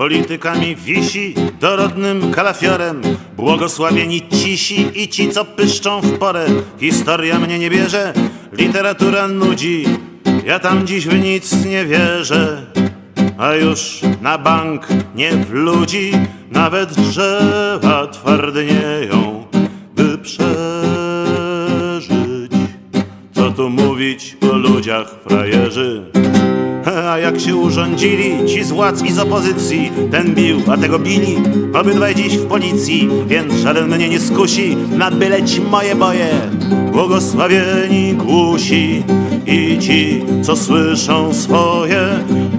politykami wisi dorodnym kalafiorem. Błogosławieni cisi i ci, co pyszczą w porę. Historia mnie nie bierze, literatura nudzi. Ja tam dziś w nic nie wierzę. A już na bank nie w ludzi, nawet drzewa twardnieją, by przeżyć. Co tu mówić o ludziach frajerzy? Jak się urządzili ci z władz i z opozycji, ten bił, a tego bili, obydwaj dziś w policji, więc żaden mnie nie skusi, na byleć moje boje. Błogosławieni głusi i ci, co słyszą swoje,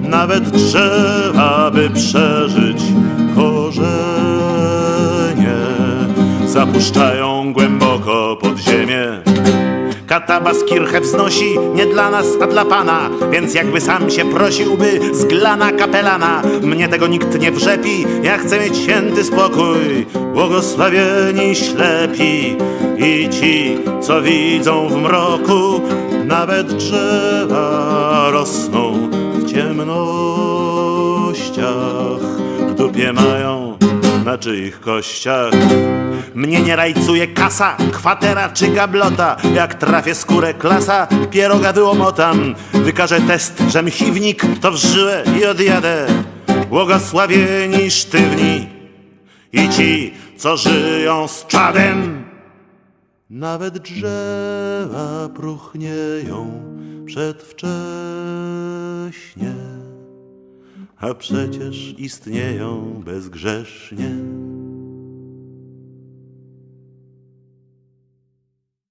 nawet drzewa, by przeżyć korzenie, zapuszczają głęboko ziemię. Katabas kirchę wznosi nie dla nas, a dla Pana. Więc jakby sam się prosiłby z glana kapelana Mnie tego nikt nie wrzepi, ja chcę mieć święty spokój Błogosławieni ślepi. I ci, co widzą w mroku Nawet drzewa rosną w ciemnościach. W dupie mają na czyich kościach. Mnie nie rajcuje kasa, kwatera czy gablota. Jak trafię skórę klasa, pieroga wyłomotam. Wykażę test, że mchiwnik to w żyłę i odjadę. Błogosławieni sztywni i ci, co żyją z czadem. Nawet drzewa próchnieją przedwcześnie A przecież istnieją bezgrzesznie